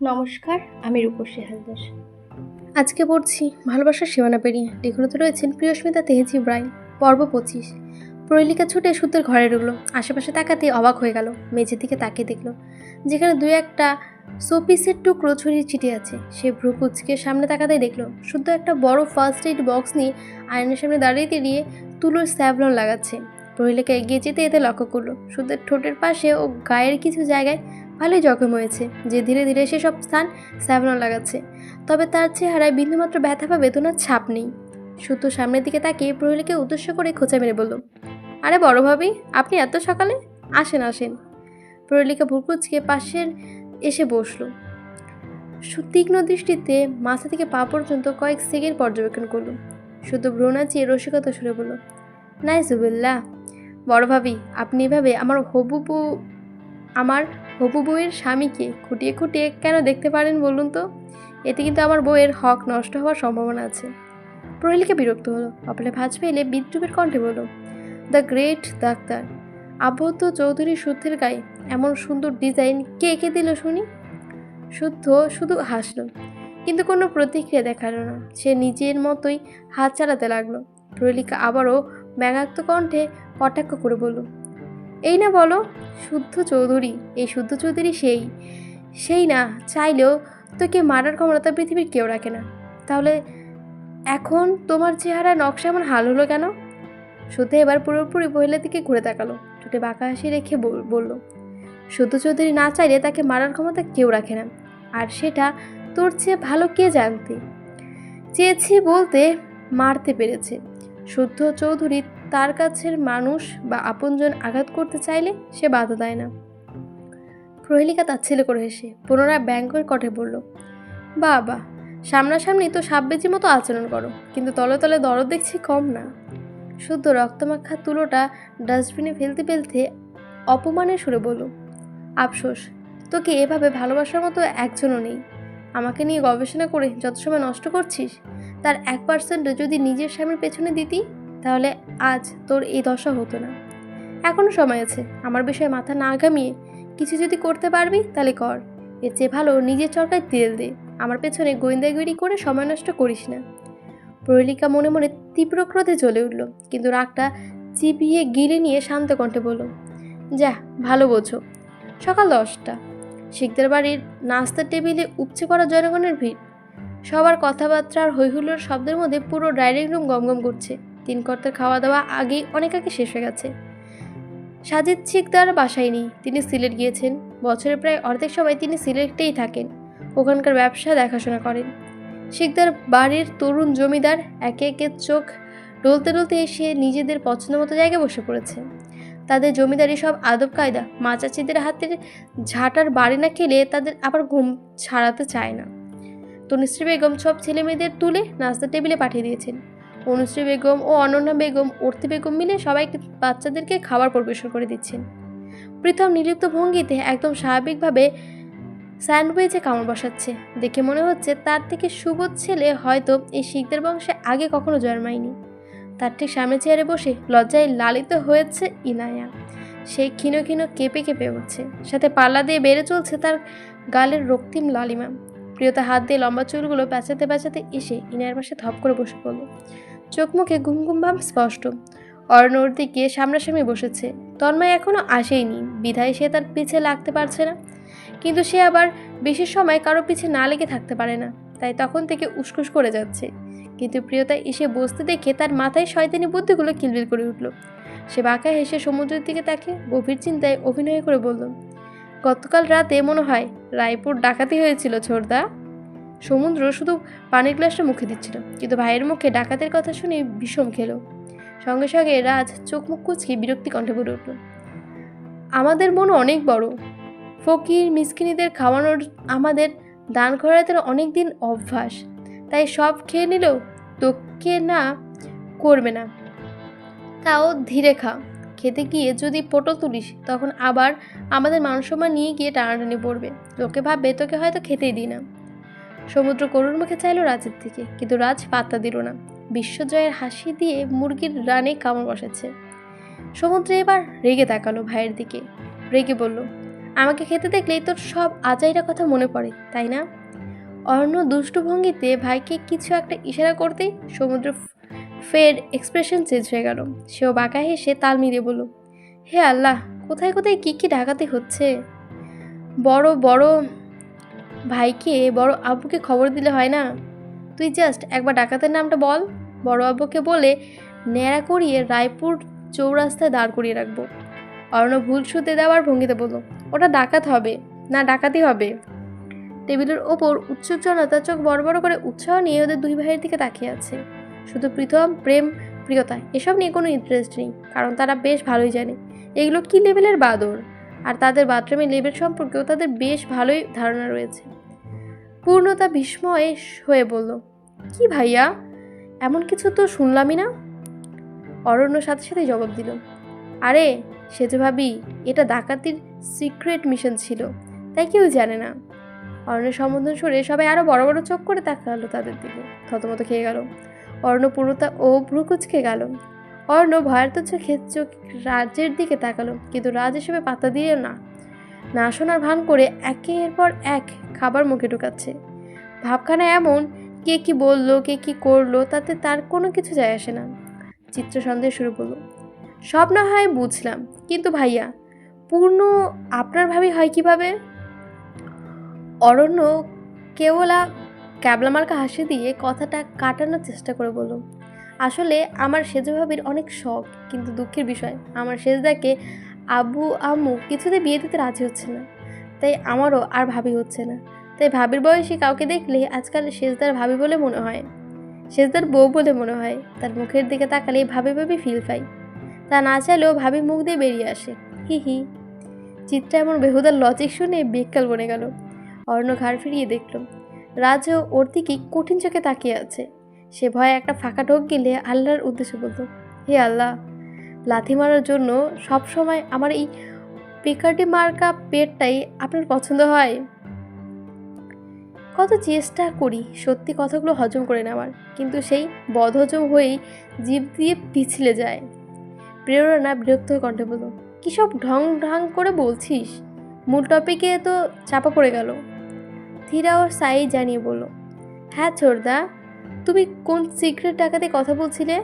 নমস্কার, আমি রূপসী হালদার। আজকে পড়ছি ভালোবাসার সীমানা পেরিয়ে। লেখনতে রয়েছেন প্রিয়স্মিতা তেহেজি ব্রাইন পর্ব পঁচিশ। প্রহেলিকা ছুটে সূত্রের ঘরে ঢুকলো আশেপাশে তাকাতে অবাক হয়ে গেল, মেঝের দিকে তাকিয়ে দেখল, যেখানে দুই একটা শোপিসের টুকরো ছড়িয়ে ছিটিয়ে আছে। সে ভ্রু কুচকে সামনে তাকাতেই দেখল, শুদ্ধ একটা বড় ফার্স্ট এইড বক্স নিয়ে আয়নার সামনে দাঁড়িয়ে দাঁড়িয়ে তুলোর স্যাভলন লাগাচ্ছে। প্রহেলিকা এগিয়ে যেতে এতে লক্ষ্য করল, শুদ্ধের ঠোঁটের পাশে ও গায়ের কিছু জায়গায় ভালোই জখম হয়েছে, যে ধীরে ধীরে সেসব স্থান স্যাভলন লাগাচ্ছে। তবে তার চেহারায় বিন্দুমাত্র ব্যথা বা বেদনার ছাপ নেই। শুদ্ধ সামনের দিকে তাকিয়ে প্রহেলিকে উদ্দেশ্য করে খোঁচা মেরে বলল, আরে বড় ভাবি, আপনি এত সকালে? আসেন আসেন। প্রহেলিকা ভুরকুচকে পাশের এসে বসল। সু- তীক্ষ্ণ দৃষ্টিতে মাথা থেকে পা পর্যন্ত কয়েক সেকেন্ড পর্যবেক্ষণ করল। শুধু ভ্রু নাচিয়ে রসিকতা সুরে বলল নাই জুবিল্লা বড় ভাবি, আপনি এভাবে আমার হবু আমার হবু বউয়ের স্বামীকে খুঁটিয়ে খুঁটিয়ে কেন দেখতে পারেন বলুন তো? এতে কিন্তু আমার বউয়ের হক নষ্ট হওয়ার সম্ভাবনা আছে। প্রহেলিকা বিরক্ত হলো। কপালে ভাঁজ ফেলে বিদ্রুপের কণ্ঠে বলল, দ্য গ্রেট ডাক্তার, আবদ্ধ চৌধুরী সূত্রের গায়ে এমন সুন্দর ডিজাইন কে এঁকে দিল শুনি? শুদ্ধ শুধু হাসলো, কিন্তু কোনো প্রতিক্রিয়া দেখাল না। সে নিজের মতোই হাত চালাতে লাগল। প্রহেলিকা আবারও ব্যঙ্গাত্ম কণ্ঠে কটাক্ষ করে বলল এই না বলো, শুদ্ধ চৌধুরী, এই শুদ্ধ চৌধুরী সেই। সেই না, চাইলেও তোকে মারার ক্ষমতা পৃথিবীর কেউ রাখে না। তাহলে এখন তোমার চেহারা নকশা এমন হাল হলো কেন? শুদ্ধ এবার পুরোপুরি মহিলার দিকে ঘুরে তাকালো, ঠোঁটে বাঁকা হাসি রেখে বল- বলল, শুদ্ধ চৌধুরী না চাইলে তাকে মারার ক্ষমতা কেউ রাখে না। আর সেটা তোর চেয়ে ভালো কে জানতে? চেয়েছি বলতে মারতে পেরেছে। শুদ্ধ চৌধুরী তার কাছের মানুষ বা আপনজন আঘাত করতে চাইলে সে বাধা দেয় না। প্রহেলিকা তাচ্ছিল্য করে হেসে পুনরায় ব্যাঙ্কের কঠে বলল বাবা, সামনাসামনি তো সাববেজির মতো আচরণ করো, কিন্তু তলে তলে দরদ দেখছি কম না। শুদ্ধ রক্তমাখা তুলোটা ডাস্টবিনে ফেলতে ফেলতে অপমানের সুরে বলল, আফসোস, তোকে এভাবে ভালোবাসার মতো একজনও নেই। আমাকে নিয়ে গবেষণা করে যত সময় নষ্ট করছিস, তার এক পার্সেন্ট যদি নিজের স্বামীর পেছনে দিতি তাহলে আজ তোর এই দশা হতো না। এখনও সময় আছে, আমার বিষয়ে মাথা না ঘামিয়ে কিছু যদি করতে পারবি তাহলে কর। এর চেয়ে ভালো নিজের চরকায় তেল দে, আমার পেছনে গোয়েন্দাগিরি করে সময় নষ্ট করিস না। প্রহেলিকা মনে মনে তীব্র ক্রোধে জ্বলে উঠল, কিন্তু রাগটা চিপিয়ে গিলে নিয়ে শান্ত কণ্ঠে বলল, যা, ভালো বোঝো। সকাল দশটা। শিখদের বাড়ির নাস্তার টেবিলে উপচে করা জনগণের ভিড়। সবার কথাবার্তা আর হৈহুল্লোর শব্দের মধ্যে পুরো ডাইনিং রুম গমগম করছে। তিন কর্তার খাওয়া দাওয়া আগেই অনেক আগে শেষ হয়ে গেছে। সাজিদ শিকদার বাসায় নেই, তিনি সিলেট গিয়েছেন। বছরের প্রায় অর্ধেক সময় তিনি সিলেটেই থাকেন, ওখানকার ব্যবসা দেখাশোনা করেন। শিকদার বাড়ির তরুণ জমিদার একে একে চোখ ডলতে ডলতে এসে নিজেদের পছন্দ মতো জায়গায় বসে পড়েছে। তাদের জমিদারি সব আদব কায়দা, মা চাচিদের হাতের ঝাঁটার বাড়ি না খেলে তাদের আবার ঘুম ছাড়াতে চায় না। তনুশ্রী বেগম সব ছেলে মেয়েদের তুলে নাস্তার টেবিলে পাঠিয়ে দিয়েছেন। অনুশ্রী বেগম ও অনন্যা বেগম অর্তি বেগম মিলে সবাইকে বাচ্চাদেরকে খাবার পরিবেশন করে দিচ্ছেন। প্রীতম নিলিপ্ত ভঙ্গিতে একদম স্বাভাবিকভাবে স্যান্ডউইচে কামড় বসাচ্ছে। দেখে মনে হচ্ছে তার থেকে সুবোধ ছেলে হয়তো এই শিখদের বংশে আগে কখনো জন্মায়নি। তার ঠিক সামনে চেয়ারে বসে লজ্জায় লালিত হয়েছে ইনায়া। সে ক্ষীণ ক্ষীণ কেঁপে কেঁপে উঠছে। সাথে পাল্লা দিয়ে বেড়ে চলছে তার গালের রক্তিম লালিমা। প্রিয়তা হাত দিয়ে লম্বা চুলগুলো পেঁচাতে পেঁচাতে এসে ইনায়ের পাশে ধপ করে বসে পড়ল। চোখ মুখে ঘুম ঘুম ভাব স্পষ্ট। অর্ণর দিকে সামনাসামনি বসেছে। তন্ময় এখনও আসেইনি। বিধায় সে তার পিছে লাগতে পারছে না। কিন্তু সে আবার বেশি সময় কারও পিছে না লেগে থাকতে পারে না। তাই তখন থেকে উসকুস করে যাচ্ছে। কিন্তু প্রিয়তা এসে বসতে দেখে তার মাথায় শয়তানি বুদ্ধিগুলো কিলবিল করে উঠল। সে বাঁকা হেসে সমুদ্রের দিকে তাকে গভীর চিন্তায় অভিনয় করে বলল, গতকাল রাতে মনে হয় রায়পুর ডাকাতি হয়েছিল ছোড়দা সমুদ্র শুধু পানির গ্লাসটা মুখে দিচ্ছিল, কিন্তু ভাইয়ের মুখে ডাকাতের কথা শুনে বিষম খেলো। সঙ্গে সঙ্গে রাজ চোখ মুখ কুচকে বিরক্তি কণ্ঠে বলে উঠল, আমাদের মন অনেক বড়। ফকির, মিসকিনিদের খাওয়ানোর আমাদের দান খরাতের অনেক দিন অভ্যাস। তাই সব খেয়ে নিলেও তোকে না করবে না। তাও ধীরে খা। খেতে গিয়ে যদি পটল তুলিস, তখন আবার আমাদের মানসম্মান নিয়ে গিয়ে টানাটানি পড়বে। লোকে ভাববে তোকে হয়তো খেতেই দিই না। সমুদ্র করুর মুখে চাইলো রাজের দিকে, কিন্তু রাজ পাত্তা দিল না। বিশ্বজয়ের হাসি দিয়ে মুরগির রানে কামড় বসেছে সমুদ্রে এবার রেগে তাকালো ভাইয়ের দিকে। রেগে বলল, আমাকে খেতে দেখলেই তোর সব আজাইরা কথা মনে পড়ে, তাই না? অন্য দুষ্টু ভঙ্গিতে ভাইকে কিছু একটা ইশারা করতেই সমুদ্র ফের এক্সপ্রেশন চেঞ্জ হয়ে গেল। সেও বাঁকা হেসে তাল মিলিয়ে বলল, হে আল্লাহ, কোথায় কোথায় কী কী ডাকাতি হচ্ছে? বড় বড় ভাইকে, বড় আব্বুকে খবর দিলে হয় না? তুই জাস্ট একবার ডাকাতের নামটা বল। বড় আব্বুকে বলে, ন্যাড়া করিয়ে রায়পুর চৌরাস্তায় দাঁড় করিয়ে রাখব। অর্ণব ভুল শুতে দেওয়ার ভঙ্গিতে বলল, ওটা ডাকাত হবে, না ডাকাতি হবে? টেবিলের ওপর উৎসুক জনতা চোখ বড় বড় করে উৎসাহ নিয়ে ওদের দুই ভাইয়ের দিকে তাকিয়ে আছে। শুধু প্রীতম, প্রেম, প্রিয়তা, এসব নিয়ে কোনো ইন্টারেস্ট নেই, কারণ তারা বেশ ভালোই জানে। এগুলো কী লেভেলের বাদর? আর তাদের বাথরুমের লেভেল সম্পর্কেও তাদের বেশ ভালোই ধারণা রয়েছে। পূর্ণতা বিস্ময়ে হয়ে বলল, কি ভাইয়া? এমন কিছু তো শুনলামই না? অরণ্য সাথে সাথে জবাব দিল, আরে সেজ ভাবি, এটা ডাকাতির সিক্রেট মিশন ছিল, তাই কেউ জানে না। অরণ্য সম্বোধন সরে সবাই আরও বড় বড় চোখ করে তাকালো তাদের দিকে, থতমত খেয়ে গেল। অরণ্য পূর্ণতা ও ভ্রুকুচকে গেল। অর্ণ ভয়ার্ত চোখে চোখ রাজের দিকে তাকালো, কিন্তু রাজ হিসেবে পাতা দিয়ে না। না শোনার ভান করে একের পর এক খাবার মুখে ঢুকাচ্ছে। ভাবখানা এমন, কে কি বলল, কে কি করল, তাতে তার কোনো কিছু যায় আসে না। চিত্র সন্দেহ শুরু করল। সব না হয় বুঝলাম, কিন্তু ভাইয়া, পূর্ণ আপনার ভাবি হয় কীভাবে? অরণ্য কেবলা ক্যাবলামার্কা হাসি দিয়ে কথাটা কাটানোর চেষ্টা করে বলল আসলে আমার সেজ ভাবির অনেক শখ, কিন্তু দুঃখের বিষয়, আমার সেজদাকে আব্বু আম্মু কিছুতে বিয়ে দিতে রাজি হচ্ছে না। তাই আমারও আর ভাবি হচ্ছে না। তাই ভাবির বয়সী কাউকে দেখলে আজকাল সেজদার ভাবি বলে মনে হয়। সেজদার বউ বলে মনে হয়, তার মুখের দিকে তাকালে ভাবি ভাবি ফিল পাই। তা না চাইলেও ভাবি মুখ দিয়ে বেরিয়ে আসে। হি হি। চিত্রা এমন বেহুদার লজিক শুনে বেকাল বনে গেল। অর্ণ ঘাড় ফিরিয়ে দেখল, রাজও ওর দিকে কঠিন চোখে তাকিয়ে আছে। সে ভয়ে একটা ফাঁকা ঢোক গেলে আল্লাহর উদ্দেশ্যে বলতো হে আল্লাহ, লাথি মারার জন্য সব সময় আমার এই পেকারটি মার্কা পেটটাই আপনার পছন্দ হয়? কত চেষ্টা করি, সত্যি কথাগুলো হজম করে নেওয়ার, কিন্তু সেই বদহজম হয়েই জিভ দিয়ে পিছলে যায়। প্রেরণা বিরক্ত কণ্ঠে বলল, কী সব ঢং ঢং করে বলছিস? মূল টপিকে তো চাপা পড়ে গেল। ধীরা ও সাই জানিয়ে বলল হ্যাঁ ছোড়দা তুমি কোন সিক্রেট ডাকাতে কথা বলছিলে?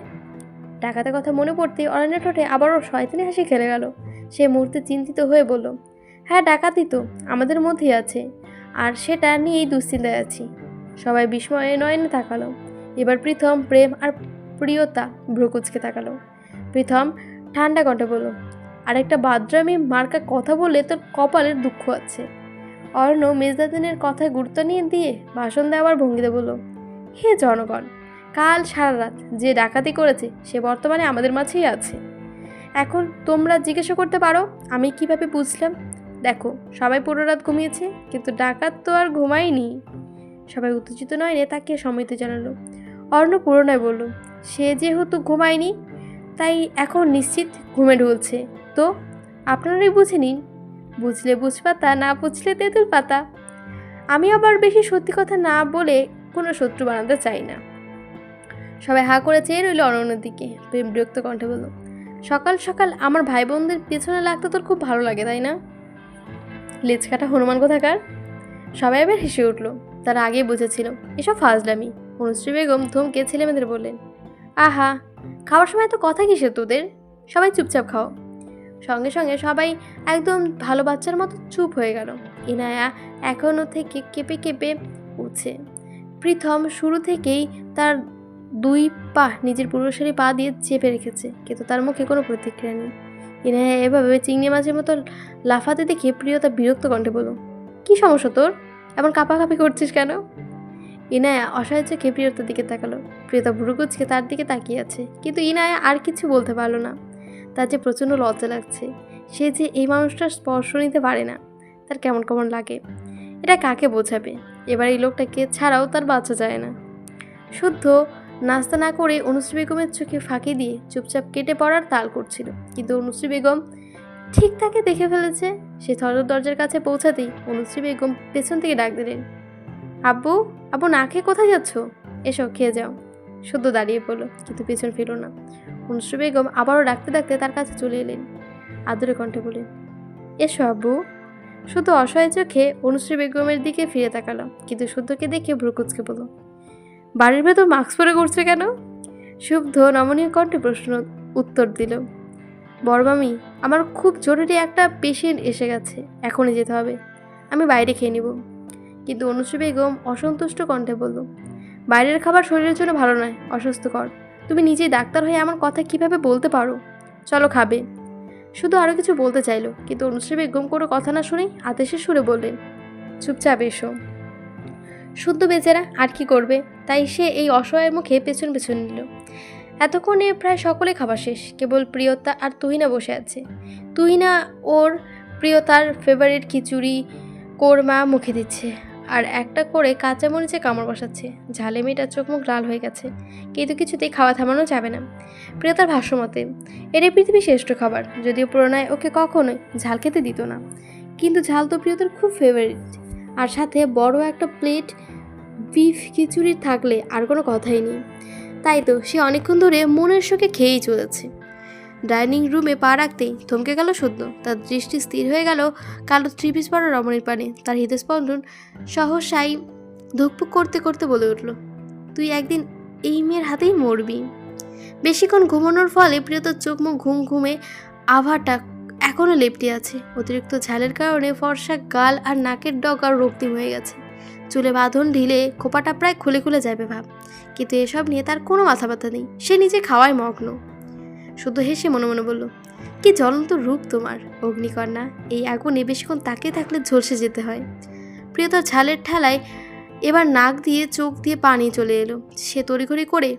ডাকাতে কথা মনে পড়তে অরণ্য ঠোঁটে আবারও শয়তানি হাসি খেলে গেল। সে মুহূর্তে চিন্তিত হয়ে বলল হ্যাঁ ডাকাতি তো, আমাদের মধ্যেই আছে। আর সেটা নিয়েই দুশ্চিন্তায় আছি। সবাই বিস্ময়ে নয়নে তাকালো। এবার প্রথম প্রেম আর প্রিয়তা ভ্রুকুচকে তাকালো। প্রথম ঠান্ডা কণ্ঠে বলল, আরেকটা বাদ্রামি মার্কা কথা বলে তোর কপালের দুঃখ আছে। অর্ণ মেজদাদিনের কথায় গুরুত্ব নিয়ে দিয়ে ভাষণ দেওয়ার ভঙ্গিতে বলল হে জনগণ, কাল সারা রাত যে ডাকাতি করেছে, সে বর্তমানে আমাদের মাঝেই আছে। এখন তোমরা জিজ্ঞাসা করতে পারো, আমি কীভাবে বুঝলাম? দেখো, সবাই পুরো রাত ঘুমিয়েছে, কিন্তু ডাকাত তো আর ঘুমায়নি। সবাই উত্তেজিত নয় রে তাকে সময়ত জানালো। অর্ণ পুরোনায় বলল, সে যেহেতু ঘুমায়নি, তাই এখন নিশ্চিত ঘুমে ঢুলছে। তো, আপনারাই বুঝে নিন। বুঝলে বুঝ পাতা না বুঝলে তেঁতুল পাতা আমি আবার বেশি সত্যি কথা না বলে কোনো শত্রু বানাতে চাই না। সবাই হা করে চেয়ে রইল অনন্যর দিকে। প্রেম বিরক্ত কণ্ঠে বলল, সকাল সকাল আমার ভাই বোনদের পেছনে লাগতে তোর খুব ভালো লাগে, তাই না? লেজ কাটা হনুমান কোথাকার? সবাই এবার হেসে উঠল, তারা আগেই বুঝেছিল, এসব ফাজলামি। অনুশ্রী বেগম ধমকে ছেলেমেয়েদের বললেন, আহা, খাওয়ার সময় তো কথা কিসে তোদের? সবাই চুপচাপ খাও। সঙ্গে সঙ্গে সবাই একদম ভালো বাচ্চার মতো চুপ হয়ে গেল। ইনায়া এখনও থেকে কেঁপে কেঁপে উঠছে। প্রথম শুরু থেকেই তার দুই পা নিজের পুরুষেরই পা দিয়ে চেপে রেখেছে, কিন্তু তার মুখে কোনো প্রতিক্রিয়া নেই। ইনায়া এভাবে চিংড়ি মাছের মতো লাফাতে দেখে প্রিয়তা বিরক্ত কণ্ঠে বলল, কী সমস্যা তোর? এমন কাঁপাকাঁপি করছিস কেন? ইনায়া অসহায় চোখে প্রিয়তার দিকে তাকালো। প্রিয়তা ভুরুকুচকে তার দিকে তাকিয়ে আছে, কিন্তু ইনায়া আর কিছু বলতে পারল না। তার যে প্রচণ্ড লজ্জা লাগছে, সে যে এই মানুষটার স্পর্শ নিতে পারে না, তার কেমন কেমন লাগে? এটা কাকে বোঝাবে? এবার এই লোকটাকে ছাড়াও তার বাচ্চা যায় না। শুদ্ধ নাস্তা না করে অনুশ্রী বেগমের চোখে ফাঁকি দিয়ে চুপচাপ কেটে পড়ার তাল করছিল। কিন্তু অনুশ্রী বেগম ঠিক তাকে দেখে ফেলেছে। সে থর দরজার কাছে পৌঁছাতেই অনুশ্রী বেগম পেছন থেকে ডাক দিলেন, আব্বু আব্বু না খেয়ে কোথায় যাচ্ছ? এসো, খেয়ে যাও। শুদ্ধ দাঁড়িয়ে পড়ল, কিন্তু পেছন ফিরল না। অনুশ্রী বেগম আবারও ডাকতে ডাকতে তার কাছে চলে এলেন। আদরে কণ্ঠে বলেন এসো, আব্বু। শুধু অসহায় চোখে অনুশ্রী বেগমের দিকে ফিরে তাকালো, কিন্তু শুদ্ধকে দেখে ভ্রুকুচকে বলল, বাড়ির ভেতর মাস্ক পরে করছে কেন? শুদ্ধ নমনীয় কণ্ঠে প্রশ্ন উত্তর দিল বড়মামি আমার খুব জরুরি একটা পেশেন্ট এসে গেছে, এখনই যেতে হবে, আমি বাইরে খেয়ে নিব। কিন্তু অনুশ্রী বেগম অসন্তুষ্ট কণ্ঠে বলল, বাইরের খাবার শরীরের জন্য ভালো নয়, অস্বাস্থ্যকর। তুমি নিজেই ডাক্তার হয়ে আমার কথা কীভাবে বলতে পারো? চলো খাবে। শুধু আরও কিছু বলতে চাইলো, কিন্তু অনুশ্রী বেগম কোনো কথা না শুনেই আদেশের সুরে বললেন, চুপচাপ এসো। শুদ্ধ বেচারা, আর কি করবে? তাই সে এই অসহায়ের মুখে পেছন পেছন নিল। এতক্ষণে প্রায় সকলে খাবার শেষ, কেবল প্রিয়তা আর তুহিনা বসে আছে। তুহিনা ওর প্রিয়তার ফেভারিট খিচুড়ি, কোরমা মুখে দিচ্ছে। আর একটা করে কাঁচামরিচে কামড় বসাচ্ছে। ঝালে মেয়েটার চোখ মুখ লাল হয়ে গেছে। কিন্তু কিছুতেই খাওয়া থামানো যাবে না। প্রিয়তার ভাষ্যমতে এটাই পৃথিবীর শ্রেষ্ঠ খাবার। যদিও প্রণয় ওকে কখনোই ঝাল খেতে দিত না। কিন্তু ঝাল তো প্রিয়তার খুব ফেভারিট আর সাথে বড় একটা প্লেট বিফ খিচুড়ি থাকলে আর কোনো কথাই নেই। তাই তো সে অনেকক্ষণ ধরে মনের শোকে খেয়েই চলেছে। ডাইনিং রুমে পা রাখতেই থমকে গেল সদ্য। তার দৃষ্টি স্থির হয়ে গেল কালো ত্রিপিস পরা রমণীর পানে। তার হৃদস্পন্দন সহসাই ধুকপুক করতে করতে বলে উঠল, তুই একদিন এই মেয়ের হাতেই মরবি। বেশিক্ষণ ঘুমানোর ফলে প্রিয়তার চোখ মুখ ঘুম ঘুমে আভাটা এখনও লেপটে আছে। অতিরিক্ত ঝালের কারণে ফর্সা গাল আর নাকের ডগ আর রক্তিম হয়ে গেছে। চুলে বাঁধন ঢিলে খোপাটা প্রায় খুলে খুলে যাবে ভাব। কিন্তু এসব নিয়ে তার কোনো মাথা ব্যথা নেই। সে নিজে খাওয়ায় মগ্ন। শুধু হেসে মনে মনে বলল, কি জ্বলন্ত রূপ তোমার, অগ্নিকন্যা। এই আগুনে বেশিক্ষণ তাকে থাকলে ঝলসে যেতে হয়। প্রিয়তার ঝালের ঠেলায় এবার নাক দিয়ে চোখ দিয়ে পানি চলে এলো। সে তড়িঘড়ি করে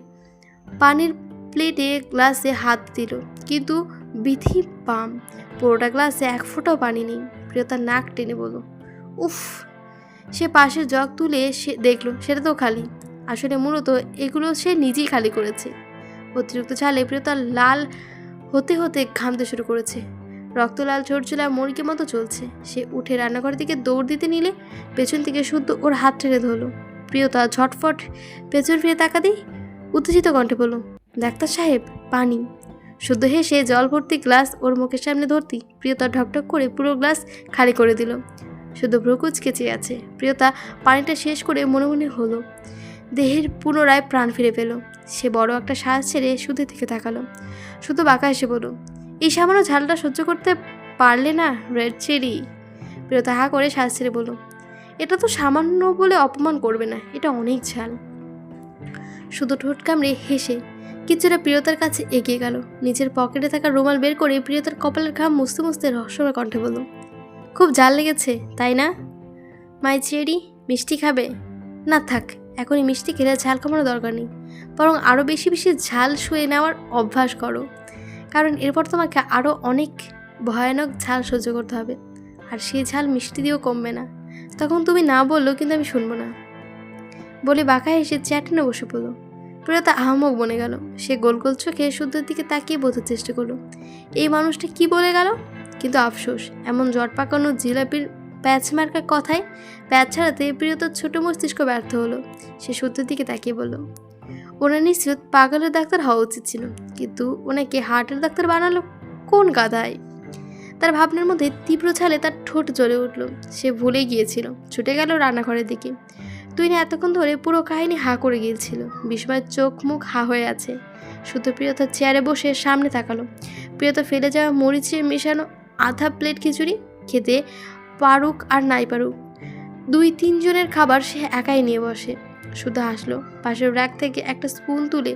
পানির প্লেটে গ্লাসে হাত দিল, কিন্তু বিধি পাম, পুরোটা গ্লাসে এক ফোঁটাও পানি নেই। প্রিয়তার নাক টেনে বলল, উফ! সে পাশের জগ তুলে সে দেখল, সেটা তো খালি। আসলে মূলত এগুলো সে নিজেই খালি করেছে। অতিরিক্ত ঝালে প্রিয়তার লাল হতে হতে ঘামতে শুরু করেছে। রক্ত লাল, ঝরঝলা মুরগির মতো চলছে। সে উঠে রান্নাঘরের দিকে দৌড় দিতে নিলে পেছন থেকে শুদ্ধ ওর হাত টেনে ধরলো। প্রিয়তা ঝটফট পেছন ফিরে তাকাতেই উত্তেজিত কণ্ঠে বলল, ডাক্তার সাহেব, পানি। শুদ্ধ হেসে জল ভর্তি গ্লাস ওর মুখের সামনে ধরতি প্রিয়তা ঢকঢক করে পুরো গ্লাস খালি করে দিল। শুধু ভ্রুকুচকে চেয়ে আছে। প্রিয়তা পানিটা শেষ করে মনে মনে হলো দেহের পুনরায় প্রাণ ফিরে পেল। সে বড় একটা শ্বাস ছেড়ে শুধু থেকে তাকালো। শুধু বাঁকা এসে বলল এই সামান্য ঝালটা সহ্য করতে পারলে না, রেড চেরি? প্রিয়তা হা করে শ্বাস ছেড়ে বলল, এটা তো সামান্য বলে অপমান করবে না, এটা অনেক ঝাল। শুধু ঠোঁট কামড়ে হেসে কিছুটা প্রিয়তার কাছে এগিয়ে গেল। নিজের পকেটে থাকা রুমাল বের করে প্রিয়তার কপালের ঘাম মুছতে মুছতে রহস্যময় কণ্ঠে বলল, খুব জাল লেগেছে, তাই না? মাই চেরি, মিষ্টি খাবে? না থাক এখনই মিষ্টি খেলে ঝাল কমানোর দরকার নেই। বরং আরও বেশি বেশি ঝাল শুয়ে নেওয়ার অভ্যাস করো। কারণ এরপর তোমাকে আরও অনেক ভয়ানক ঝাল সহ্য করতে হবে। আর সেই ঝাল মিষ্টি দিয়েও কমবে না। তখন তুমি না বললেও কিন্তু আমি শুনব না। বলে বাঁকা এসে চ্যাটেনে বসে পড়ল। প্রিয়তা আহমক বনে গেল। সে গোল গোল চোখে শুদ্ধের দিকে তাকিয়ে বোঝার চেষ্টা করল। এই মানুষটা কি বলে গেল? কিন্তু আফসোস, এমন জট পাকানো জিলাপির প্যাচ মার্কার কথায় প্যাচ ছাড়াতে প্রিয়তার ছোট মস্তিষ্ক ব্যর্থ হলো। সে সত্যের দিকে তাকিয়ে বলল, ওনার নিশ্চিত পাগলের ডাক্তার হওয়া উচিত ছিল, কিন্তু ওনাকে হার্টের ডাক্তার বানালো কোন গাধায় তার ভাবনার মধ্যে তীব্র ছালে তার ঠোঁট জ্বলে উঠল। সে ভুলে গিয়েছিল, ছুটে গেল রান্নাঘরের দিকে। তুই না এতক্ষণ ধরে পুরো কাহিনী হা করে গিয়েছিল। বিস্ময়ের চোখ মুখ হা হয়ে আছে। শুধু প্রিয়তার চেয়ারে বসে সামনে তাকালো। প্রিয়তা ফেলে যাওয়া মরিচের মেশানো আধা প্লেট খিচুড়ি খেতে পারুক আর নাই পারুক। দুই তিনজনের খাবার সে একাই নিয়ে বসে। শুধু হাসলো, পাশের র্যাক থেকে একটা স্পুন তুলে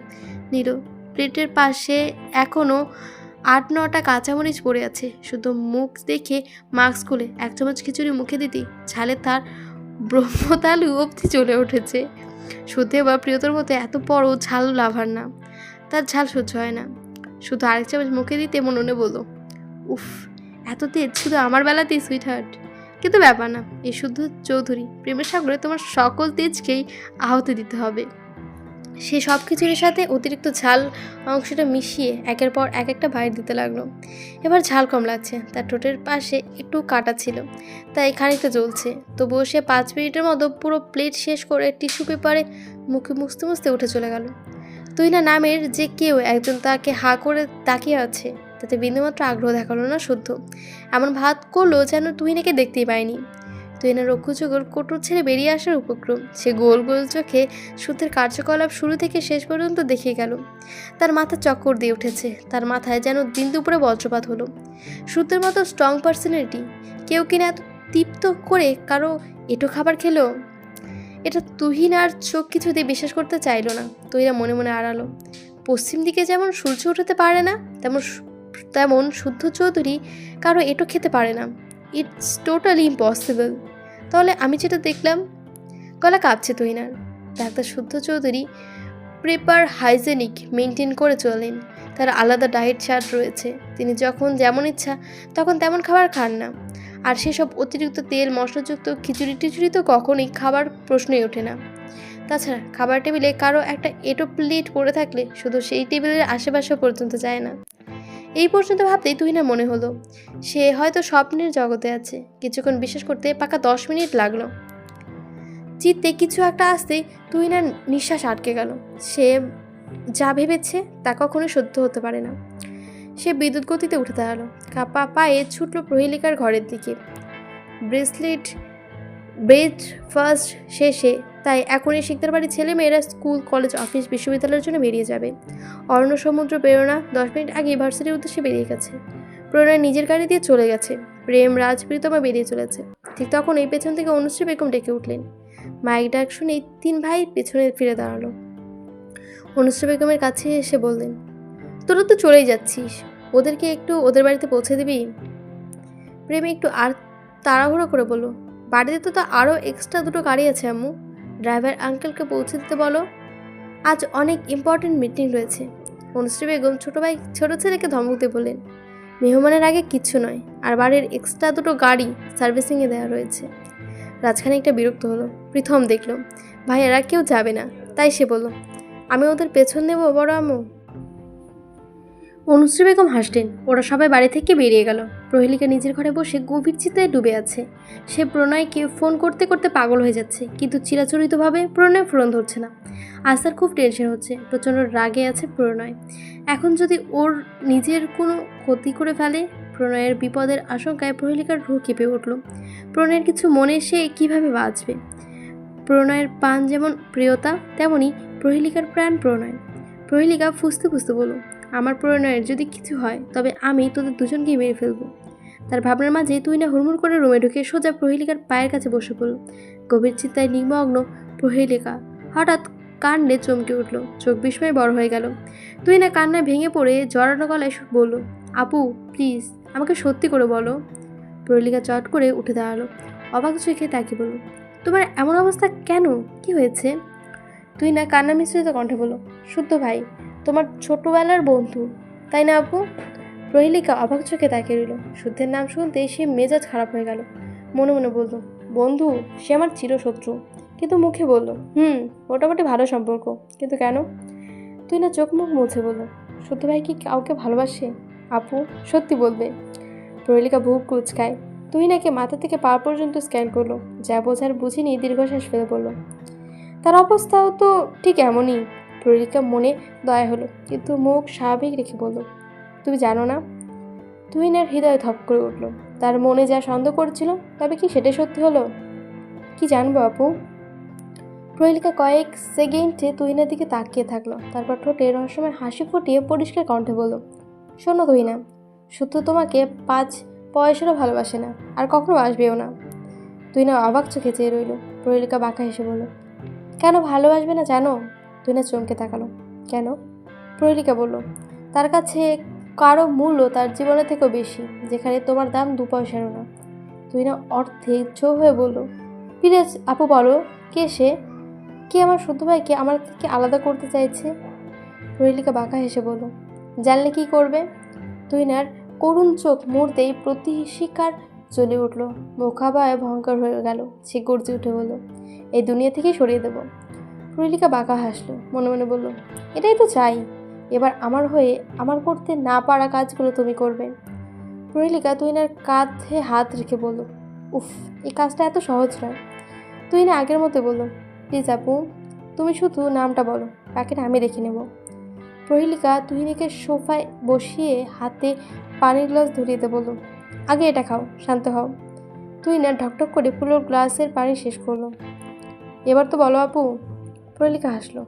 নিল। প্লেটের পাশে এখনও আট নটা কাঁচামরিচ পড়ে আছে। শুধু মুখ দেখে মাস্ক খুলে এক চামচ খিচুড়ি মুখে দিতেই ঝালে তার ব্রহ্মতালু অবধি চলে উঠেছে। শুধু বা প্রিয়তর মতো এত বড় ঝাল লাভার না, তার ঝাল সহ্য হয় না। শুধু আরেক চামচ মুখে দিতে মনে বলো উফ, এত তেজ শুধু আমার বেলাতেই সুইট হার্ট কিন্তু ব্যাপার না, এই শুধু চৌধুরী প্রেমের সাগরে তোমার সকল তেজকেই আহতি দিতে হবে। সে সব কিছুর সাথে অতিরিক্ত ঝাল অংশটা মিশিয়ে একের পর এক একটা বাইর দিতে লাগল। এবার ঝাল কম লাগছে, তার ঠোঁটের পাশে একটু কাটা ছিল, তাই খানিকটা জ্বলছে। তবুও সে পাঁচ মিনিটের মতো পুরো প্লেট শেষ করে টিস্যু পেপারে মুখে মুছতে মুছতে উঠে চলে গেল। তুই না নামের যে কেউ একজন তাকে হা করে তাকিয়ে আছে তাতে বিন্দুমাত্র আগ্রহ দেখাল না শুদ্ধ। এমন ভাত করল যেন তুহিনাকে দেখতেই পায়নি। তুহিনা রক্ষুচকর কোটর ছেড়ে বেরিয়ে আসার উপক্রম। সে গোল গোল চোখে শুদ্ধের কার্যকলাপ শুরু থেকে শেষ পর্যন্ত দেখে গেল। তার মাথা চক্কর দিয়ে উঠেছে। তার মাথায় যেন দিন দুপুরে বজ্রপাত হলো। শুদ্ধের মতো স্ট্রং পার্সোনালিটি কেউ কিনা এত তৃপ্ত করে কারও এটো খাবার খেলো? এটা তুহিন আর চোখ কিছুতেই বিশ্বাস করতে চাইলো না। তুহিনা মনে মনে আড়ালো। পশ্চিম দিকে যেমন সূর্য উঠতে পারে না, তেমন তেমন শুদ্ধ চৌধুরী কারও এটো খেতে পারে না। ইটস টোটালি ইম্পসিবল তাহলে আমি যেটা দেখলাম, গলা কাঁপছে তুহিনার ডাক্তার শুদ্ধ চৌধুরী প্রেপার হাইজেনিক মেনটেন করে চলেন। তার আলাদা ডায়েট চার্ট রয়েছে। তিনি যখন যেমন ইচ্ছা, তখন তেমন খাবার খান না। আর সেসব অতিরিক্ত তেল, মশলাযুক্ত খিচুড়ি টিচুড়ি তো কখনোই খাবার প্রশ্নই ওঠে না। তাছাড়া খাবার টেবিলে কারও একটা এটো প্লেট পড়ে থাকলে শুধু সেই টেবিলের আশেপাশে পর্যন্ত যায় না। এই পর্যন্ত ভাবতেই তুহিনার মনে হলো, সে হয়তো স্বপ্নের জগতে আছে। কিছুক্ষণ বিশ্বাস করতে পাকা দশ মিনিট লাগল। চিত্তে কিছু একটা আসতে তুহিনার নিঃশ্বাস আটকে গেল। সে যা ভেবেছে তা কখনোই সত্য হতে পারে না। সে বিদ্যুৎ গতিতে উঠে দাঁড়াল, কাপা পায়ে ছুটলো প্রহেলিকার ঘরের দিকে। ব্রেসলেট ব্রেড ফার্স্ট শেষে তাই এখনই শিকদার বাড়ির ছেলেমেয়েরা স্কুল, কলেজ, অফিস, বিশ্ববিদ্যালয়ের জন্য বেরিয়ে যাবে। অরণ্য সমুদ্র প্রেরণা দশ মিনিট আগে ভার্সিটির উদ্দেশ্যে বেরিয়ে গেছে। প্রেরণা নিজের গাড়ি দিয়ে চলে গেছে। প্রেম, রাজ, প্রীতমা বেরিয়ে চলেছে। ঠিক তখন এই পেছন থেকে অনুশ্রী বেগম ডেকে উঠলেন। মাইক ডাক শুনে তিন ভাই পেছনে ফিরে দাঁড়াল। অনুশ্রী বেগমের কাছে এসে বললেন, তোরা তো চলেই যাচ্ছিস। ওদেরকে একটু ওদের বাড়িতে পৌঁছে দিবি? প্রেম একটু আর তাড়াহুড়ো করে বলল, বাড়িতে তো তো আরও এক্সট্রা দুটো গাড়ি আছে, আম্মু। ড্রাইভার আঙ্কেলকে পৌঁছে দিতে বলো। আজ অনেক ইম্পর্টেন্ট মিটিং রয়েছে। অনুশ্রী বেগম ছোটো ভাই, ছোটো ছেলেকে ধমক দিয়ে বললেন, মেহমানের আগে কিচ্ছু নয়, আর বাড়ির এক্সট্রা দুটো গাড়ি সার্ভিসিংয়ে দেওয়া রয়েছে। রাজখানে একটা বিরক্ত হলো প্রথম দেখল এরা কেউ যাবে না। তাই সে বলল, আমি ওদের পেছন নেব বড় আম্মু? অনুশ্রী বেগম হাসলেন। ওরা সবাই বাড়ি থেকে বেরিয়ে গেল। প্রহেলিকা নিজের ঘরে বসে গভীর চিন্তায় ডুবে আছে। সে প্রণয়কে ফোন করতে করতে পাগল হয়ে যাচ্ছে, কিন্তু চিরাচরিতভাবে প্রণয় ফোন ধরছে না। আসার খুব টেনশন হচ্ছে, প্রচণ্ড রাগে আছে প্রণয়। এখন যদি ওর নিজের কোনো ক্ষতি করে ফেলে, প্রণয়ের বিপদের আশঙ্কায় প্রহেলিকার রু কেঁপে উঠল। প্রণয়ের কিছু মনে সে কীভাবে বাঁচবে? প্রণয়ের পান যেমন প্রিয়তা, তেমনি প্রহেলিকার প্রাণ প্রণয়। প্রহেলিকা ফুসতে ফুসতে বলল আমার প্রণয়ের যদি কিছু হয়, তবে আমি তোদের দুজনকেই মেরে ফেলব। তার ভাবনার মাঝে তুই না হুড়মুড় করে রুমে ঢুকে সোজা প্রহেলিকার পায়ের কাছে বসে পড়ল। গভীর চিন্তায় নিমগ্ন প্রহেলিকা হঠাৎ কান্ডে চমকে উঠল। চোখ বিস্ময়ে বড় হয়ে গেল। তুই না কান্নায় ভেঙে পড়ে জড়ানো গলায় বলল, আপু, প্লিজ, আমাকে সত্যি করে বলো। প্রহেলিকা চট করে উঠে দাঁড়াল। অবাক চোখে তাকে বলল, তোমার এমন অবস্থা কেন? কি হয়েছে? তুই না কান্না মিশ্রিত কণ্ঠে বলল, শুদ্ধ ভাই তোমার ছোটবেলার বন্ধু। তাই না আপু? প্রহেলিকা অবাক চোখে তাকিয়ে রইল। শুদ্ধের নাম শুনতে সে মেজাজ খারাপ হয়ে গেল। মনে মনে বলল, বন্ধু, সে আমার চিরশত্রু। কিন্তু মুখে বলল, হুম, মোটামুটি ভালো সম্পর্ক। কিন্তু কেন? তুই না চোখ মুখ মুছে বলল, শুদ্ধ ভাই কি কাউকে ভালোবাসে? আপু, সত্যি বলবে। প্রহেলিকা বুক কুচকায়। তুই নাকি মাথা থেকে পা পর্যন্ত স্ক্যান করল। যা বোঝার বুঝিনি, দীর্ঘশ্বাস ফেলে বলল, তার অবস্থাও তো ঠিক এমনই। প্রহেলিকা মনে দয়া হলো, কিন্তু মুখ স্বাভাবিক রেখে বলল, তুমি জানো না? তুহিনের হৃদয় ধপ করে উঠল। তার মনে যা সন্দেহ করছিল, তবে কি সেটা সত্যি হলো? কি জানব আপু? প্রহেলিকা কয়েক সেকেন্ডে তুহিনের দিকে তাকিয়ে থাকল, তারপর ঠোঁটে রহস্যময় হাসি ফুটিয়ে পরিষ্কার কণ্ঠে বলল, শোনো তুহিনা সত্য তোমাকে পাঁচ পয়সারও ভালোবাসে না, আর কখনো আসবেও না। তুই না অবাক চোখে চেয়ে রইল। প্রহেলিকা বাঁকা হেসে বলল, কেন ভালোবাসবে না জানো? তুই চমকে তাকালো। কেন? প্রহেলিকা বলল, তার কাছে কারও মূল্য তার জীবনের থেকেও বেশি, যেখানে তোমার দাম দু পয়সারও না। তুই না অর্থে চো হয়ে বলল প্লিজ আপু বলো, কে সে? কে আমার শুদ্ধ ভাইকে আমার থেকে আলাদা করতে চাইছে? প্রহেলিকা বাঁকা হেসে বলল, জানলে কি করবে? তুই নার করুণ চোখ মুহূর্তেই প্রতিশিকার জ্বলে উঠল। মুখাবায় ভয়ঙ্কর হয়ে গেল। সে গর্জে উঠে বলল, এই দুনিয়া থেকেই সরিয়ে দেব। প্রহেলিকা বাঁকা হাসলো, মনে মনে বলল, এটাই তো চাই। এবার আমার হয়ে আমার করতে না পারা কাজগুলো তুমি করবে। প্রহেলিকা তুই না কাঁধে হাত রেখে বলল, উফ, এই কাজটা এত সহজ নয়। তুই না আগের মতো বলল, প্লিজ আপু, তুমি শুধু নামটা বলো বাকিটা আমি দেখে নেব। প্রহেলিকা তুহিনীকে সোফায় বসিয়ে হাতে পানির গ্লাস ধরিয়ে দিয়ে বলল, আগে এটা খাও, শান্ত হও। তুই না ঢকঢক করে পুরো গ্লাসের পানি শেষ করল, এবার তো বলো আপু প্রহেলিকা হাসলো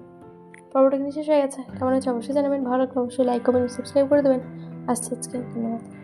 পর্বটা কিন্তু শেষ হয়ে গেছে। কেমন হচ্ছে অবশ্যই জানাবেন। ভালো লাগলে অবশ্যই লাইক কমেন্ট সাবস্ক্রাইব করে দেবেন। আসছি আজকে ধন্যবাদ।